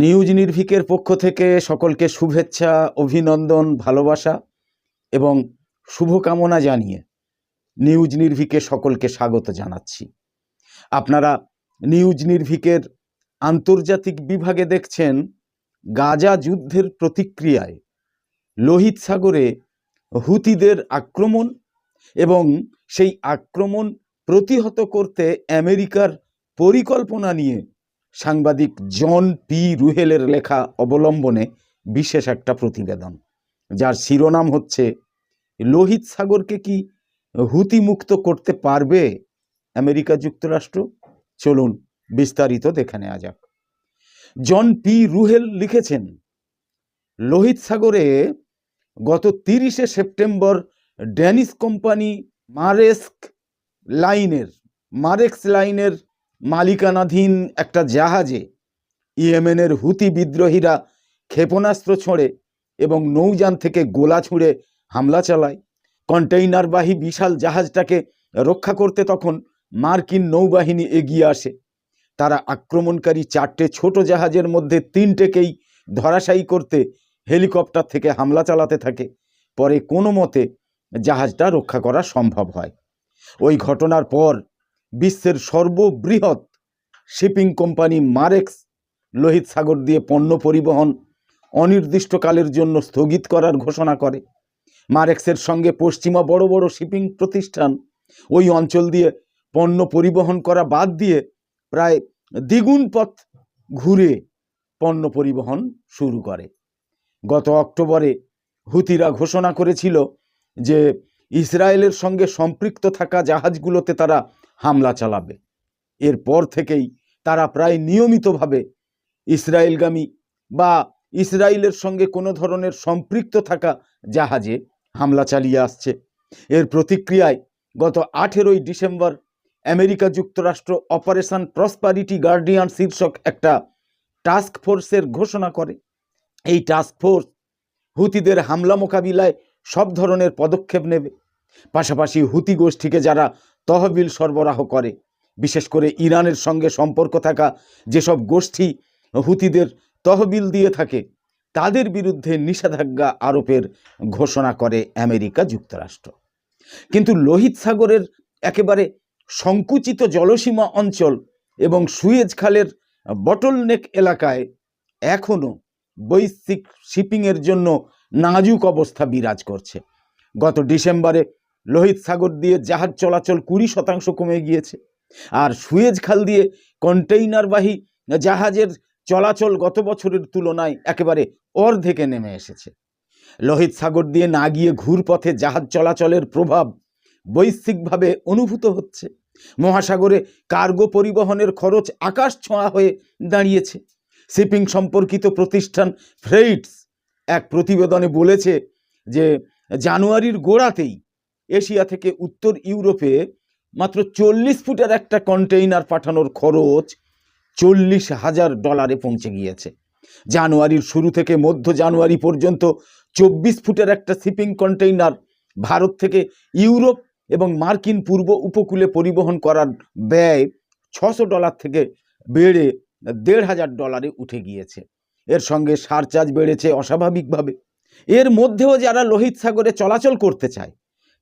News নির্ভিকের পক্ষ থেকে সকলকে শুভেচ্ছা, অভিনন্দন, ভালোবাসা এবং শুভকামনা জানিয়ে নিউজ নির্ভিকে সকলকে স্বাগত জানাচ্ছি। আপনারা নিউজ নির্ভিকের আন্তর্জাতিক বিভাগে দেখছেন, গাজা যুদ্ধের প্রতিক্রিয়ায় লোহিত সাগরে হুতিদের আক্রমণ এবং সেই আক্রমণ প্রতিহত করতে আমেরিকার পরিকল্পনা নিয়ে সাংবাদিক জন পি রুহেলের লেখা অবলম্বনে বিশেষ একটা প্রতিবেদন, যার শিরোনাম হচ্ছে, লোহিত সাগরকে কি হুতি মুক্ত করতে পারবে আমেরিকা যুক্তরাষ্ট্র? চলুন বিস্তারিত দেখে নেওয়া যাক। জন পি রুহেল লিখেছেন, লোহিত সাগরে গত তিরিশে সেপ্টেম্বর ড্যানিশ কোম্পানি মারেস্ক লাইনের মারেক্স লাইনের মালিকানাধীন একটা জাহাজে ইয়েমেনের হুতি বিদ্রোহীরা ক্ষেপণাস্ত্র ছোঁড়ে এবং নৌযান থেকে গোলা ছুঁড়ে হামলা চালায়। কন্টেইনারবাহী বিশাল জাহাজটাকে রক্ষা করতে তখন মার্কিন নৌবাহিনী এগিয়ে আসে। তারা আক্রমণকারী চারটে ছোট জাহাজের মধ্যে তিনটেকেই ধরাশায়ী করতে হেলিকপ্টার থেকে হামলা চালাতে থাকে। পরে কোনো মতে জাহাজটা রক্ষা করা সম্ভব হয়। ওই ঘটনার পর বিশ্বের সর্ববৃহৎ শিপিং কোম্পানি মারেক্স লোহিত সাগর দিয়ে পণ্য পরিবহন অনির্দিষ্টকালের জন্য স্থগিত করার ঘোষণা করে। মারেক্সের সঙ্গে পশ্চিমা বড় বড় শিপিং প্রতিষ্ঠান ওই অঞ্চল দিয়ে পণ্য পরিবহন করা বাদ দিয়ে প্রায় দ্বিগুণ পথ ঘুরে পণ্য পরিবহন শুরু করে। গত অক্টোবরে হুতিরা ঘোষণা করেছিল যে ইসরায়েলের সঙ্গে সম্পৃক্ত থাকা জাহাজগুলোতে তারা হামলা চালাবে। এরপর থেকেই তারা প্রায় নিয়মিতভাবে ইসরায়েলগামী বা ইসরায়েলের সঙ্গে কোনো ধরনের সম্পৃক্ত থাকা জাহাজে হামলা চালিয়ে আসছে। এর প্রতিক্রিয়ায় গত আঠেরোই ডিসেম্বর আমেরিকা যুক্তরাষ্ট্র অপারেশন প্রসপারিটি গার্ডিয়ান শীর্ষক একটা টাস্ক ফোর্সের ঘোষণা করে। এই টাস্ক ফোর্স হুতিদের হামলা মোকাবিলায় সব ধরনের পদক্ষেপ নেবে। পাশাপাশি হুতি গোষ্ঠীকে যারা তহবিল সরবরাহ করে। বিশেষ করে ইরানের সঙ্গে সম্পর্ক থাকা যেসব গোষ্ঠী হুতিদের তহবিল দিয়ে থাকে, তাদের বিরুদ্ধে নিষেধাজ্ঞা আরোপের ঘোষণা করে আমেরিকা যুক্তরাষ্ট্র। কিন্তু লোহিত সাগরের একেবারে সংকুচিত জলসীমা অঞ্চল এবং সুয়েজ খালের বটলনেক এলাকায় এখনও বৈশ্বিক শিপিংয়ের জন্য নাজুক অবস্থা বিরাজ করছে। গত ডিসেম্বরে লোহিত সাগর দিয়ে জাহাজ চলাচল কুড়ি শতাংশ কমে গিয়েছে। আর সুয়েজ খাল দিয়ে কন্টেইনারবাহী জাহাজের চলাচল গত বছরের তুলনায় একেবারে অর্ধেকে নেমে এসেছে। লোহিত সাগর দিয়ে না গিয়ে ঘুরপথে জাহাজ চলাচলের প্রভাব বৈশ্বিকভাবে অনুভূত হচ্ছে। মহাসাগরে কার্গো পরিবহনের খরচ আকাশ ছোঁয়া হয়ে দাঁড়িয়েছে। শিপিং সম্পর্কিত প্রতিষ্ঠান ফ্রেইটস এক প্রতিবেদনে বলেছে যে, জানুয়ারির গোড়াতেই এশিয়া থেকে উত্তর ইউরোপে মাত্র চল্লিশ ফুটের একটা কন্টেইনার পাঠানোর খরচ চল্লিশ হাজার ডলারে পৌঁছে গিয়েছে। জানুয়ারির শুরু থেকে মধ্য জানুয়ারি পর্যন্ত চব্বিশ ফুটের একটা শিপিং কন্টেইনার ভারত থেকে ইউরোপ এবং মার্কিন পূর্ব উপকূলে পরিবহন করার ব্যয় ছশো ডলার থেকে বেড়ে দেড় হাজার ডলারে উঠে গিয়েছে। এর সঙ্গে সারচার্জ বেড়েছে অস্বাভাবিকভাবে। এর মধ্যেও যারা লোহিত সাগরে চলাচল করতে চায়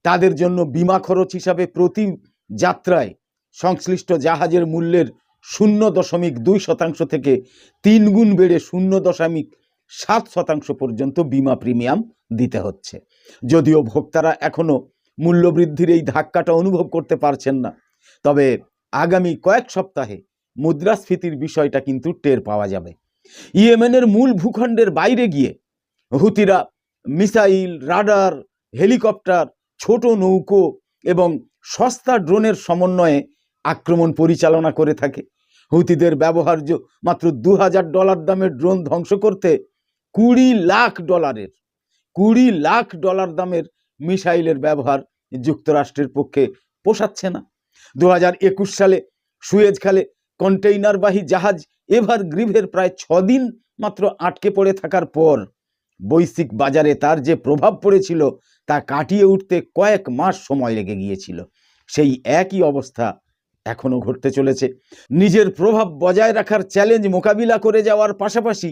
তাদের জন্য বিমা খরচ হিসাবে প্রতি যাত্রায় সংশ্লিষ্ট জাহাজের মূল্যের শূন্য দশমিক দুই শতাংশ থেকে তিন গুণ বেড়ে শূন্য দশমিক সাত শতাংশ পর্যন্ত বিমা প্রিমিয়াম দিতে হচ্ছে। যদিও ভোক্তারা এখনও মূল্যবৃদ্ধির এই ধাক্কাটা অনুভব করতে পারছেন না, তবে আগামী কয়েক সপ্তাহে মুদ্রাস্ফীতির বিষয়টা কিন্তু টের পাওয়া যাবে। ইয়েমেনের মূল ভূখণ্ডের বাইরে গিয়ে হুতিরা মিসাইল, রাডার, হেলিকপ্টার ছোট নৌকো এবং সস্তা ড্রোনের সমন্বয়ে আক্রমণ পরিচালনা করে থাকে। হুতিদের ব্যবহার্য মাত্র দু হাজার ডলার দামের ড্রোন ধ্বংস করতে কুড়ি লাখ ডলারের, কুড়ি লাখ ডলার দামের মিসাইলের ব্যবহার যুক্তরাষ্ট্রের পক্ষে পোষাচ্ছে না। দু হাজার একুশ সালে সুয়েজ খালে কন্টেইনারবাহী জাহাজ এভার গ্রিভের প্রায় ছদিন মাত্র আটকে পড়ে থাকার পর বৈশ্বিক বাজারে তার যে প্রভাব পড়েছিল তা কাটিয়ে উঠতে কয়েক মাস সময় লেগে গিয়েছিল। সেই একই অবস্থা এখনও ঘটতে চলেছে। নিজের প্রভাব বজায় রাখার চ্যালেঞ্জ মোকাবিলা করে যাওয়ার পাশাপাশি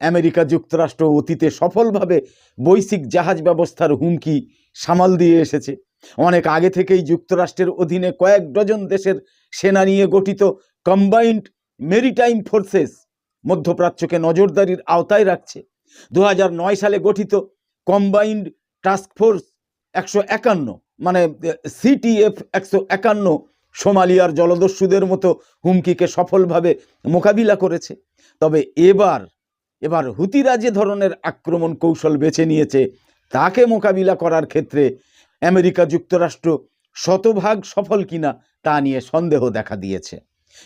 আমেরিকা যুক্তরাষ্ট্র অতীতে সফলভাবে বৈশ্বিক জাহাজ ব্যবস্থার হুমকি সামাল দিয়ে এসেছে। অনেক আগে থেকেই যুক্তরাষ্ট্রের অধীনে কয়েক ডজন দেশের সেনা নিয়ে গঠিত কম্বাইন্ড মেরিটাইম ফোর্সেস মধ্যপ্রাচ্যকে নজরদারির আওতায় রাখছে। দু হাজার নয় সালে গঠিত কম্বাইন্ড টাস্ক ফোর্স একশো একান্ন মানে সিটিএফ একশো একান্ন সোমালিয়ার জলদস্যুদের মতো হুমকিকে সফলভাবে মোকাবিলা করেছে। তবে এবার এবার হুতিরা যে ধরনের আক্রমণ কৌশল বেছে নিয়েছে, তাকে মোকাবিলা করার ক্ষেত্রে আমেরিকা যুক্তরাষ্ট্র শতভাগ সফল কিনা তা নিয়ে সন্দেহ দেখা দিয়েছে।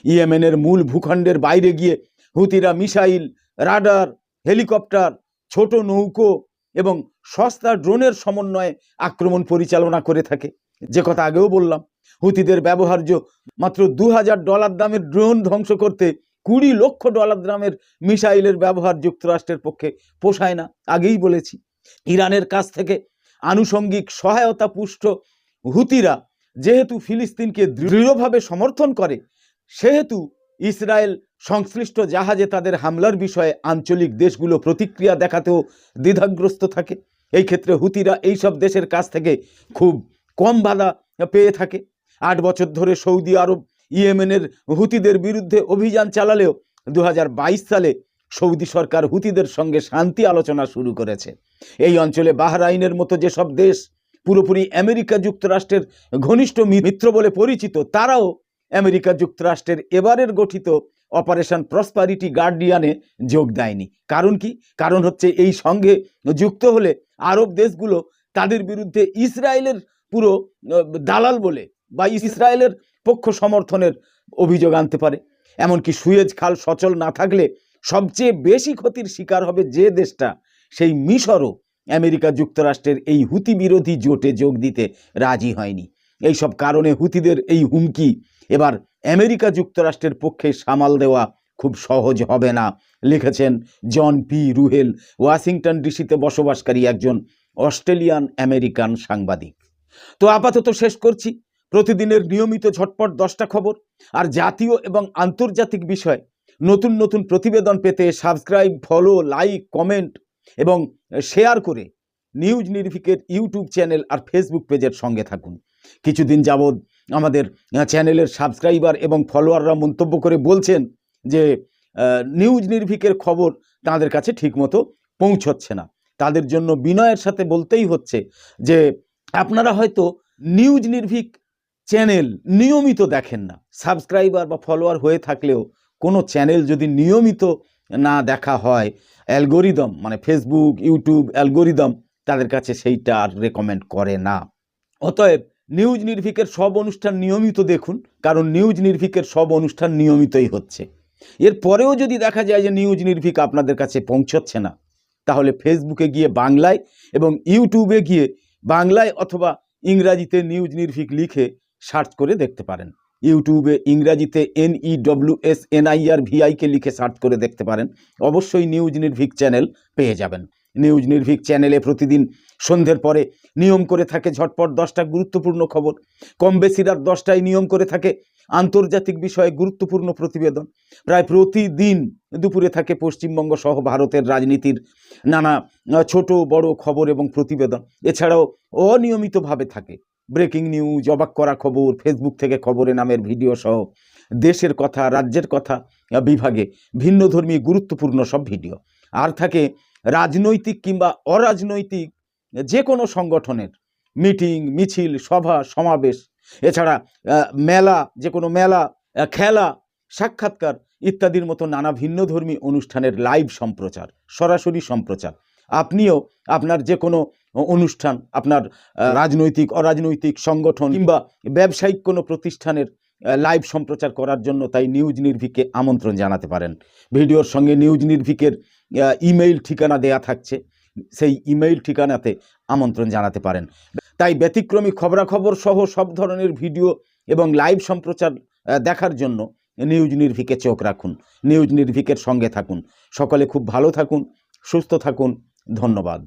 ইয়েমেনের মূল ভূখণ্ডের বাইরে গিয়ে হুতিরা মিসাইল, রাডার, হেলিকপ্টার, ছোট নৌকো এবং সস্তা ড্রোনের সমন্বয়ে আক্রমণ পরিচালনা করে থাকে। যে কথা আগেও বললাম, হুতিদের ব্যবহার্য মাত্র দু হাজার ডলার দামের ড্রোন ধ্বংস করতে কুড়ি লক্ষ ডলার দামের মিসাইলের ব্যবহার যুক্তরাষ্ট্রের পক্ষে পোষায় না, আগেই বলেছি। ইরানের কাছ থেকে আনুষঙ্গিক সহায়তা পুষ্ট হুতিরা যেহেতু ফিলিস্তিনকে দৃঢ়ভাবে সমর্থন করে, সেহেতু ইসরায়েল সংশ্লিষ্ট জাহাজে তাদের হামলার বিষয়ে আঞ্চলিক দেশগুলো প্রতিক্রিয়া দেখাতেও দ্বিধাগ্রস্ত থাকে। এই ক্ষেত্রে হুতিরা এইসব দেশের কাছ থেকে খুব কম বাধা পেয়ে থাকে। আট বছর ধরে সৌদি আরব, ইয়েমেনের হুতিদের বিরুদ্ধে অভিযান চালালেও দু হাজার বাইশ সালে সৌদি সরকার হুতিদের সঙ্গে শান্তি আলোচনা শুরু করেছে। এই অঞ্চলে বাহরাইনের মতো যেসব দেশ পুরোপুরি আমেরিকা যুক্তরাষ্ট্রের ঘনিষ্ঠ মিত্র বলে পরিচিত, তারাও আমেরিকা যুক্তরাষ্ট্রের এবারের গঠিত অপারেশন প্রসপারিটি গার্ডিয়ানে যোগ দেয়নি। কারণ কি? কারণ হচ্ছে এই সঙ্গে যুক্ত হলে আরব দেশগুলো তাদের বিরুদ্ধে ইসরায়েলের পুরো দালাল বলে বা ইসরায়েলের পক্ষ সমর্থনের অভিযোগ আনতে পারে। এমনকি সুয়েজ খাল সচল না থাকলে সবচেয়ে বেশি ক্ষতির শিকার হবে যে দেশটা, সেই মিশরও আমেরিকা যুক্তরাষ্ট্রের এই হুতি বিরোধী জোটে যোগ দিতে রাজি হয়নি। এই সব কারণে হুতিদের এই হুমকি এবার আমেরিকা যুক্তরাষ্ট্রের পক্ষে সামাল দেওয়া খুব সহজ হবে না, লিখেছেন জন পি রুহেল, ওয়াশিংটন ডিসিতে বসবাসকারী একজন অস্ট্রেলিয়ান আমেরিকান সাংবাদিক। তো আপাতত শেষ করছি। প্রতিদিনের নিয়মিত ঝটপট দশটা খবর আর জাতীয় এবং আন্তর্জাতিক বিষয় নতুন নতুন প্রতিবেদন পেতে সাবস্ক্রাইব, ফলো, লাইক, কমেন্ট এবং শেয়ার করে নিউজ নির্ভিকের ইউটিউব চ্যানেল আর ফেসবুক পেজের সঙ্গে থাকুন। কিছুদিন যাবৎ আমাদের চ্যানেলের সাবস্ক্রাইবার এবং ফলোয়াররা মন্তব্য করে বলছেন যে নিউজ নির্ভিকের খবর তাদের কাছে ঠিকমতো পৌঁছচ্ছে না। তাদের জন্য বিনয়ের সাথে বলতেই হচ্ছে যে, আপনারা হয়তো নিউজ নির্ভিক চ্যানেল নিয়মিত দেখেন না। সাবস্ক্রাইবার বা ফলোয়ার হয়ে থাকলেও কোনো চ্যানেল যদি নিয়মিত না দেখা হয়, অ্যালগোরিদম মানে ফেসবুক, ইউটিউব অ্যালগোরিদম তাদের কাছে সেইটা আর রেকমেন্ড করে না। অতএব নিউজ নির্ভিকের সব অনুষ্ঠান নিয়মিত দেখুন, কারণ নিউজ নির্ভিকের সব অনুষ্ঠান নিয়মিতই হচ্ছে। এর পরেও যদি দেখা যায় যে নিউজ নির্ভিক আপনাদের কাছে পৌঁছচ্ছে না, তাহলে ফেসবুকে গিয়ে বাংলায় এবং ইউটিউবে গিয়ে বাংলায় অথবা ইংরাজিতে নিউজ নির্ভিক লিখে সার্চ করে দেখতে পারেন। ইউটিউবে ইংরাজিতে N E W S N I R V I K লিখে সার্চ করে দেখতে পারেন। অবশ্যই নিউজ নির্ভিক চ্যানেল পেয়ে যাবেন। নিউজ নির্ভিক চ্যানেলে প্রতিদিন সন্ধ্যের পরে নিয়ম করে থাকে ঝটপট দশটা গুরুত্বপূর্ণ খবর। কম বেশি রাত দশটায় নিয়ম করে থাকে আন্তর্জাতিক বিষয়ে গুরুত্বপূর্ণ প্রতিবেদন। প্রায় প্রতিদিন দুপুরে থাকে পশ্চিমবঙ্গ সহ ভারতের রাজনীতির নানা ছোট, বড় খবর এবং প্রতিবেদন। এছাড়াও অনিয়মিতভাবে থাকে ব্রেকিং নিউজ, অবাক করা খবর ফেসবুক থেকে খবরে নামের ভিডিও সহ দেশের কথা, রাজ্যের কথা বিভাগে ভিন্নধর্মী গুরুত্বপূর্ণ সব ভিডিও। আর থাকে রাজনৈতিক কিংবা অরাজনৈতিক যে কোনো সংগঠনের মিটিং, মিছিল, সভা, সমাবেশ, এছাড়া মেলা, যে কোনো মেলা খেলা, সাক্ষাৎকার ইত্যাদির মতো নানা ভিন্নধর্মী অনুষ্ঠানের লাইভ সম্প্রচার, সরাসরি সম্প্রচার। আপনিও আপনার যে কোনো অনুষ্ঠান, আপনার রাজনৈতিক, অরাজনৈতিক সংগঠন কিংবা ব্যবসায়িক কোনো প্রতিষ্ঠানের লাইভ সম্প্রচার করার জন্য তাই নিউজ নির্ভিককে আমন্ত্রণ জানাতে পারেন। ভিডিওর সঙ্গে নিউজ নির্ভিকের ইমেইল ঠিকানা দেয়া থাকছে। সেই ইমেইল ঠিকানাতে আমন্ত্রণ জানাতে পারেন। তাই ব্যতিক্রমী খবরাখবর সহ সব ধরনের ভিডিও এবং লাইভ সম্প্রচার দেখার জন্য নিউজ নির্ভিকে চোখ রাখুন। নিউজ নির্ভিকের সঙ্গে থাকুন। সকলে খুব ভালো থাকুন, সুস্থ থাকুন। ধন্যবাদ।